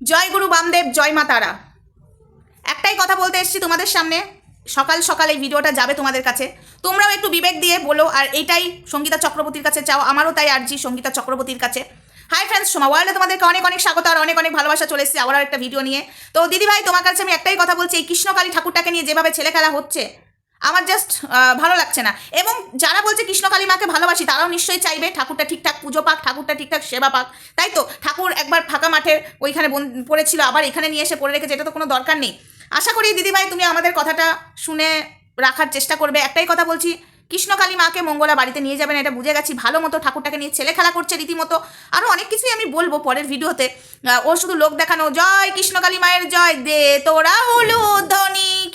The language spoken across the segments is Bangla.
জয় গুরু বামদেব, জয় মা তারা। একটাই কথা বলতে এসেছি তোমাদের সামনে। সকাল সকাল এই ভিডিওটা যাবে তোমাদের কাছে। তোমরাও একটু বিবেক দিয়ে বলো, আর এইটাই সঙ্গীতা চক্রবর্তীর কাছে চাও, আমারও তাই আর্জি সঙ্গীতা চক্রবর্তীর কাছে। হাই ফ্রেন্ডস সোমা ওয়ার্ল্ডে তোমাদেরকে অনেক অনেক স্বাগত, আর অনেক অনেক ভালোবাসা চলে এসেছে আবার একটা ভিডিও নিয়ে। তো দিদি ভাই তোমার কাছে আমি একটাই কথা বলছি, এই কৃষ্ণকালী ঠাকুরটাকে নিয়ে যেভাবে ছেলে খেলা হচ্ছে আমার জাস্ট ভালো লাগছে না। এবং যারা বলছে কৃষ্ণকালী মাকে ভালোবাসি, তারাও নিশ্চয়ই চাইবে ঠাকুরটা ঠিকঠাক পুজো পাক, ঠাকুরটা ঠিকঠাক সেবা পাক। তাই তো? ঠাকুর একবার ফাঁকা মাঠে ওইখানে বন- পড়েছিল, আবার এখানে নিয়ে এসে পড়ে রেখেছে, এটা তো কোনো দরকার নেই। আশা করি দিদিভাই, তুমি আমাদের কথাটা শুনে রাখার চেষ্টা করবে। একটাই কথা বলছি কৃষ্ণকালী মাকে মঙ্গলা বাড়িতে নিয়ে যাবেন এটা বুঝে গেছি। ভালো মতো ঠাকুরটাকে নিয়ে ছেলে খেলা করছে রীতিমতো। আরও অনেক কিছুই আমি বলব পরের ভিডিওতে। ও শুধু লোক দেখানো, জয় কৃষ্ণকালী মায়ের জয়, দে তোরা হলুদ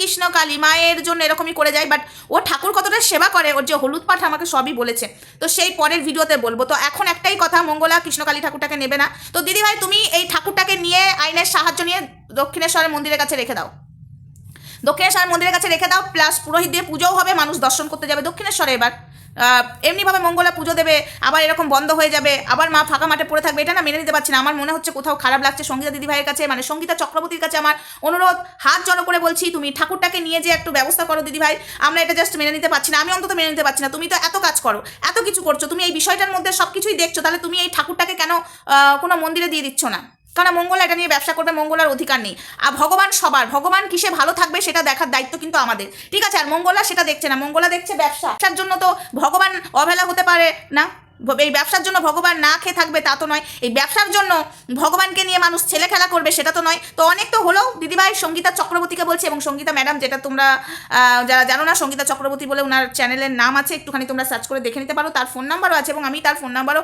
ধনী কৃষ্ণকালী মায়ের জন্য এরকমই করে যায় বাট ও ঠাকুর কতটা সেবা করে, ওর যে হলুদ পাঠ আমাকে সবই বলেছে। তো সেই পরের ভিডিওতে বলব। তো এখন একটাই কথা, মঙ্গলা কৃষ্ণকালী ঠাকুরটাকে নেবে না। তো দিদিভাই, তুমি এই ঠাকুরটাকে নিয়ে আইনের সাহায্য নিয়ে দক্ষিণেশ্বরের মন্দিরের কাছে রেখে দাও। দক্ষিণেশ্বরের মন্দিরের কাছে রেখে দাও প্লাস পুরোহিত দিয়ে পুজোও হবে, মানুষ দর্শন করতে যাবে দক্ষিণেশ্বরে এবার এমনিভাবে মঙ্গলা পুজো দেবে, আবার এরকম বন্ধ হয়ে যাবে, আবার মা ফাঁকা মাঠে পড়ে থাকবে, এটা না মেনে নিতে পারছি না। আমার মনে হচ্ছে কোথাও খারাপ লাগছে সঙ্গীতা দিদিভাইয়ের কাছে মানে সঙ্গীতা চক্রবর্তীর কাছে আমার অনুরোধ, হাত জড়ো করে বলছি, তুমি ঠাকুরটাকে নিয়ে যে একটু ব্যবস্থা করো দিদিভাই, আমরা এটা জাস্ট মেনে নিতে পারছি না, আমি অন্তত মেনে নিতে পারছি না, তুমি তো এত কাজ করো, এত কিছু করছ, তুমি এই বিষয়টার মধ্যে সব কিছুই দেখছ, তাহলে তুমি এই ঠাকুরটাকে কেন কোনো মন্দিরে দিয়ে দিচ্ছ না? কারণ মঙ্গল এটা নিয়ে ব্যবসা করবে মঙ্গলার অধিকার নেই। আর ভগবান সবার, ভগবান কিসে ভালো থাকবে সেটা দেখার দায়িত্ব কিন্তু আমাদের। ঠিক আছে, আর মঙ্গলা সেটা দেখছে না মঙ্গলা দেখছে ব্যবসা। ব্যবসার জন্য তো ভগবান অবহেলা হতে পারে না। এই ব্যবসার জন্য ভগবান না খেয়ে থাকবে তা তো নয়। এই ব্যবসার জন্য ভগবানকে নিয়ে মানুষ ছেলে খেলা করবে সেটা তো নয়। তো অনেক তো হলো, দিদিভাই সঙ্গীতা চক্রবর্তীকে বলছি এবং সঙ্গীতা ম্যাডাম যেটা তোমরা যারা জানো না, সঙ্গীতা চক্রবর্তী বলে ওনার চ্যানেলের নাম আছে, একটুখানি তোমরা সার্চ করে দেখে নিতে পারো। তার ফোন নাম্বারও আছে এবং আমি তার ফোন নাম্বারও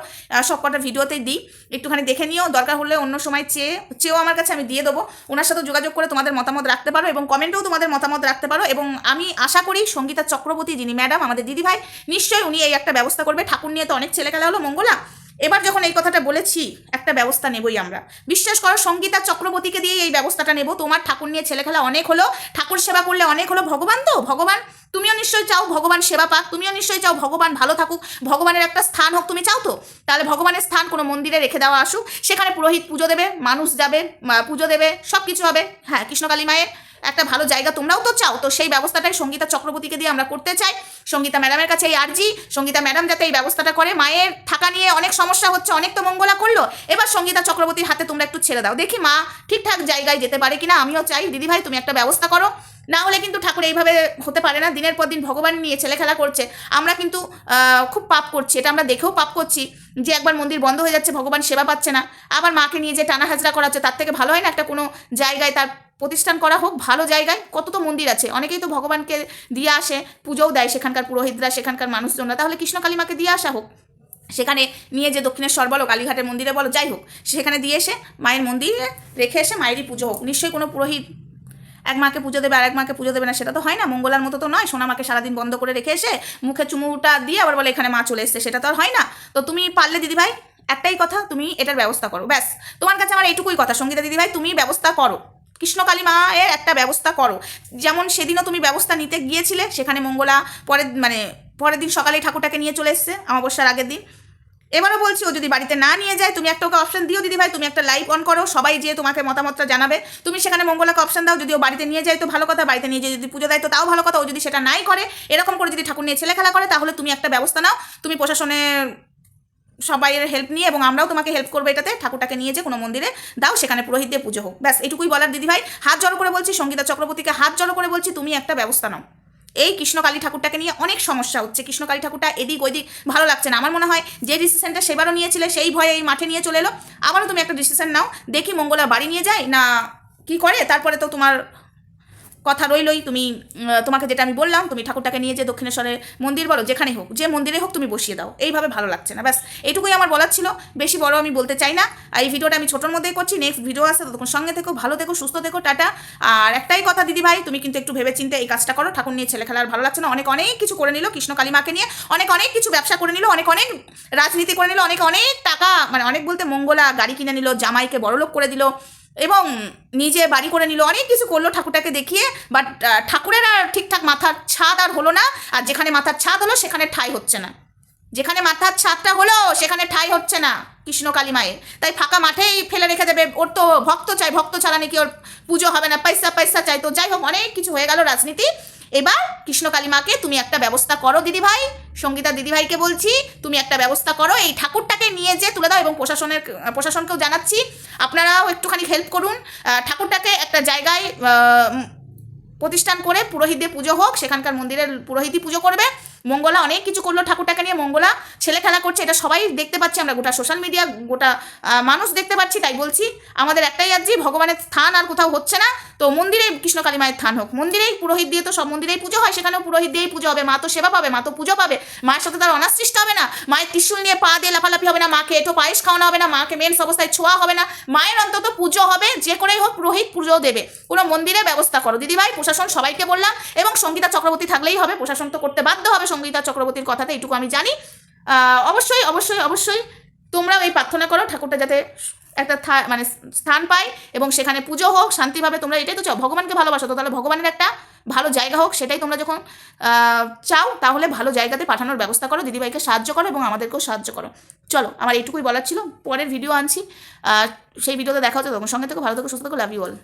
সব কটা ভিডিওতেই দিই। একটুখানি দেখে নিও, দরকার হলে অন্য সময় চেয়ে, চেয়েও আমার কাছে আমি দিয়ে দেবো। ওনার সাথে যোগাযোগ করে তোমাদের মতামত রাখতে পারো এবং কমেন্টেও তোমাদের মতামত রাখতে পারো এবং আমি আশা করি সঙ্গীতা চক্রবর্তী যিনি ম্যাডাম, আমাদের দিদিভাই, নিশ্চয়ই উনি এই একটা ব্যবস্থা করবে। ঠাকুর নিয়ে তো অনেক ছেলে খেলা হলো, মঙ্গলা? এবার যখন এই কথাটা বলেছি, একটা ব্যবস্থা নেবই আমরা। বিশ্বাস করো, সঙ্গীতা চক্রবর্তীকে দিয়ে এই ব্যবস্থাটা নেব। তোমার ঠাকুর নিয়ে ছেলে খেলা অনেক হলো। ঠাকুর সেবা করলে অনেক হলো। ভগবান তো? ভগবান? তুমিও নিশ্চয়ই চাও ভগবান সেবা পাক। তুমিও নিশ্চয়ই চাও ভগবান ভালো থাকুক। ভগবানের একটা স্থান হোক, তুমি চাও তো? তাহলে ভগবানের স্থান কোনো মন্দিরে রেখে দেওয়া আসুক। সেখানে পুরোহিত পুজো দেবে, মানুষ যাবে পুজো দেবে সব কিছু হবে। হ্যাঁ কৃষ্ণকালী মায়ের একটা ভালো জায়গা তোমরাও তো চাও। তো সেই ব্যবস্থাটাই সঙ্গীতা চক্রবর্তীকে দিয়ে আমরা করতে চাই। সঙ্গীতা ম্যাডামের কাছে এই আর্জি। সঙ্গীতা ম্যাডাম যাতে এই ব্যবস্থাটা করে, মায়ের থাকা নিয়ে অনেক সমস্যা হচ্ছে, অনেক তো মঙ্গলা করল। এবার সঙ্গীতা চক্রবর্তীর হাতে তোমরা একটু ছেড়ে দাও। দেখি মা ঠিকঠাক জায়গায় যেতে পারে কিনা। আমিও চাই দিদিভাই তুমি একটা ব্যবস্থা করো। না হলে কিন্তু ঠাকুর এইভাবে হতে পারে না। দিনের পর দিন ভগবান নিয়ে ছেলে খেলা করছে। আমরা কিন্তু খুব পাপ করছি। এটা আমরা দেখেও পাপ করছি যে একবার মন্দির বন্ধ হয়ে যাচ্ছে, ভগবান সেবা পাচ্ছে না। আবার মাকে নিয়ে যে টানা হাজরা করাচ্ছে, তার থেকে ভালো হয় না একটা কোনো জায়গায় তার প্রতিষ্ঠান করা হোক, ভালো জায়গায় কত তো মন্দির আছে। অনেকেই তো ভগবানকে দিয়ে আসে, পুজোও দেয় সেখানকার পুরোহিতরা, সেখানকার মানুষজনরা। তাহলে কৃষ্ণকালী মাকে দিয়ে আসা হোক। সেখানে নিয়ে যে দক্ষিণেশ্বর বলো, কালীঘাটের মন্দিরে বলো, যাই হোক, সেখানে দিয়ে এসে মায়ের মন্দিরে রেখে এসে মায়েরই পুজো হোক। নিশ্চয়ই কোনো পুরোহিত এক মাকে পুজো দেবে আর এক মাকে পুজো দেবে না, সেটা তো হয় না। মঙ্গলার মতো তো নয়, সোনা মাকে সারাদিন বন্ধ করে রেখে এসে মুখে চুমুটা দিয়ে আবার বলে, এখানে মা চলে এসছে। সেটা তো আর হয় না। তো তুমি পারলে দিদিভাই, একটাই কথা, তুমি এটার ব্যবস্থা করো। ব্যাস, তোমার কাছে আমার এইটুকুই কথা। সঙ্গীতা দিদিভাই, তুমি ব্যবস্থা করো। কৃষ্ণকালী মায়ের একটা ব্যবস্থা করো। যেমন সেদিনও তুমি ব্যবস্থা নিতে গিয়েছিলে, সেখানে মঙ্গলা পরের মানে পরের দিন সকালেই ঠাকুরটাকে নিয়ে চলে এসছে, অমাবস্যার আগের দিন। এবারও বলছি, ও যদি বাড়িতে না নিয়ে যায়, তুমি একটা ওকে অপশন দিও দিদি ভাই তুমি একটা লাইভ অন করো, সবাই যেয়ে তোমাকে মতামতটা জানাবে। তুমি সেখানে মঙ্গলাকে অপশন দাও, যদি ও বাড়িতে নিয়ে যায় তো ভালো কথা, বাড়িতে নিয়ে যেয়ে যদি পুজো দেয় তো তাও ভালো কথা, ও যদি সেটা নাই করে, এরকম করে যদি ঠাকুর নিয়ে ছেলে খেলা করে, তাহলে তুমি একটা ব্যবস্থা নাও। তুমি প্রশাসনের সবাইয়ের হেল্প নিয়ে এবং আমরাও তোমাকে হেল্প করব এটাতে। ঠাকুরটাকে নিয়ে যে কোনো মন্দিরে দাও, সেখানে পুরোহিত দিয়ে পুজো হোক। ব্যাস, এটুকুই বলার দিদিভাই। হাত জড়ো করে বলছি, সঙ্গীতা চক্রবর্তীকে হাত জড়ো করে বলছি, তুমি একটা ব্যবস্থা নাও। এই কৃষ্ণকালী ঠাকুরটাকে নিয়ে অনেক সমস্যা হচ্ছে। কৃষ্ণকালী ঠাকুরটা এদিক ওইদিক ভালো লাগছে না। আমার মনে হয় যে ডিসিশনটা সেবারও নিয়েছিলে, সেই ভয়ে এই মাঠে নিয়ে চলে এলো। আবারও তুমি একটা ডিসিশন নাও। দেখি মঙ্গলা বাড়ি নিয়ে যায় না কি করে? তারপরে তো তোমার কথা রইলই, তুমি তোমাকে যেটা আমি বললাম, তুমি ঠাকুরটাকে নিয়ে যে দক্ষিণেশ্বরের মন্দির বলো, যেখানে হোক, যে মন্দিরে হোক তুমি বসিয়ে দাও। এইভাবে ভালো লাগছে না, ব্যাস। এইটুকুই আমার বলার ছিল। বেশি বড় আমি বলতে চাই না। আর এই ভিডিওটা আমি ছোটোর মধ্যেই করছি। নেক্সট ভিডিও আসছে ততক্ষণ সঙ্গে থেকো, ভালো থেকো, সুস্থ থেকো, টাটা। আর একটাই কথা দিদি ভাই, তুমি কিন্তু একটু ভেবে চিন্তে এই কাজটা করো। ঠাকুর নিয়ে ছেলে খেলার ভালো লাগছে না। অনেক অনেক কিছু করে নিল কৃষ্ণ কালীমাকে নিয়ে। অনেক অনেক কিছু ব্যবসা করে নিল, অনেক অনেক রাজনীতি করে নিল, অনেক অনেক টাকা মানে অনেক বলতে মঙ্গলা গাড়ি কিনে নিল, জামাইকে বড়লোক করে দিল। এবং নিজে বাড়ি করে নিল। অনেক কিছু করল ঠাকুরটাকে দেখিয়ে বাট ঠাকুরের আর ঠিকঠাক মাথার ছাদ আর হলো না। আর যেখানে মাথার ছাদ হলো, সেখানে ঠাই হচ্ছে না। যেখানে মাথার ছাদটা হলো, সেখানে ঠাই হচ্ছে না কৃষ্ণ কালী মায়ের। তাই ফাঁকা মাঠেই ফেলে রেখে দেবে। ওর তো ভক্ত চাই ভক্ত ছাড়া নাকি ওর পুজো হবে না। পয়সা পয়সা চাই তো যাই হোক, অনেক কিছু হয়ে গেল রাজনীতি। এবার কৃষ্ণ কালী মাকে তুমি একটা ব্যবস্থা করো, দিদিভাই। সঙ্গীতা দিদিভাইকে বলছি, তুমি একটা ব্যবস্থা করো, এই ঠাকুরটাকে নিয়ে যে তুলে দাও এবং প্রশাসনের, প্রশাসনকেও জানাচ্ছি। আপনারাও একটুখানি হেল্প করুন। ঠাকুরটাকে একটা জায়গায় প্রতিষ্ঠান করে পুরোহিত দিয়ে পুজো হোক, সেখানকার মন্দিরের পুরোহিতই পুজো করবে। মঙ্গলা অনেক কিছু করল ঠাকুরটাকে নিয়ে, মঙ্গলা ছেলে খেলা করছে, এটা সবাই দেখতে পাচ্ছি, আমরা গোটা সোশ্যাল মিডিয়া গোটা মানুষ দেখতে পাচ্ছি, তাই বলছি, আমাদের একটাই আর্জি, ভগবানের স্থান আর কোথাও হচ্ছে না। তো মন্দিরে কৃষ্ণ কালী মায়ের থান হোক, মন্দিরেই পুরোহিত দিয়ে তো সব মন্দিরেই পুজো হয়, সেখানেও পুরোহিত দিয়েই পুজো হবে, মা তো সেবা পাবে, মা তো পুজো পাবে, মায়ের সাথে তার অনার সৃষ্টি হবে না, মায়ের ত্রিশুল নিয়ে পা দিয়ে লাফালাফি হবে না, মাকে এটো পায়েস খাওয়ানো হবে না, মাকে মেন্স অবস্থায় ছোঁয়া হবে না, মায়ের অন্তত পুজো হবে, যে করেই হোক পুরোহিত পুজো দেবে। কোনো মন্দিরে ব্যবস্থা করো, দিদিভাই, প্রশাসন সবাইকে বললাম, এবং সঙ্গীতা চক্রবর্তী থাকলেই হবে, প্রশাসন তো করতে বাধ্য হবে সঙ্গীতা চক্রবর্তীর কথাতে এইটুকু আমি জানি। অবশ্যই অবশ্যই অবশ্যই তোমরাও এই প্রার্থনা করো, ঠাকুরটা যাতে একটা মানে স্থান পাই এবং সেখানে পুজো হোক, শান্তিভাবে তোমরা এটাই তো চাও, ভগবানকে ভালোবাসো তো, তাহলে ভগবানের একটা ভালো জায়গা হোক, সেটাই তোমরা যখন চাও, তাহলে ভালো জায়গাতে পাঠানোর ব্যবস্থা করো, দিদিভাইকে সাহায্য করো এবং আমাদেরকেও সাহায্য করো। চলো, আমার এইটুকুই বলার ছিল, পরের ভিডিও আনছি সেই ভিডিওতে দেখা হচ্ছে, তখন সঙ্গে থেকে, ভালো থেকে, সুস্থ থাকো লাভ ইউ অল